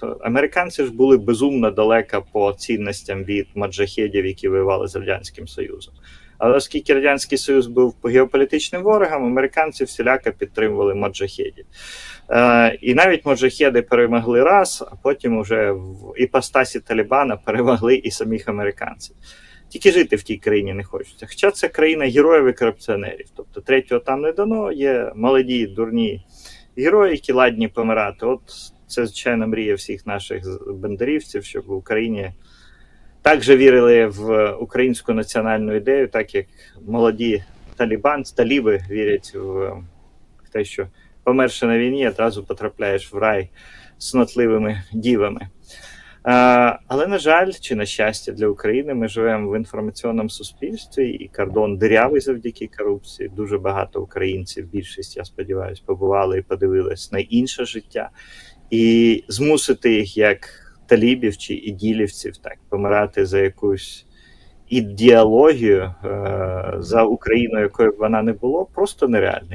Тобто американці ж були безумно далеко по цінностям від маджахедів, які воювали з радянським Союзом. Але оскільки радянський Союз був геополітичним ворогом, американці всіляко підтримували маджахедів. Е, і навіть маджахеди перемогли раз, а потім уже в іпостасі Талібана перемогли і самих американців. Тільки жити в тій країні не хочеться. Хоча це країна героїв і корупціонерів. Тобто третього там не дано, є молоді, дурні герої, які ладні помирати. От це, звичайно, мрія всіх наших бандерівців, щоб в Україні так же вірили в українську національну ідею, так як молоді талібан, таліби вірять в те, що померши на війні, одразу потрапляєш в рай з нотливими дівами. Але, на жаль, чи на щастя для України, ми живемо в інформаційному суспільстві, і кордон дирявий завдяки корупції. Дуже багато українців, більшість, я сподіваюся, побували і подивились на інше життя, і змусити їх як талібів чи іділівців так помирати за якусь ідеологію е, за Україну, якою б вона не було, просто нереально.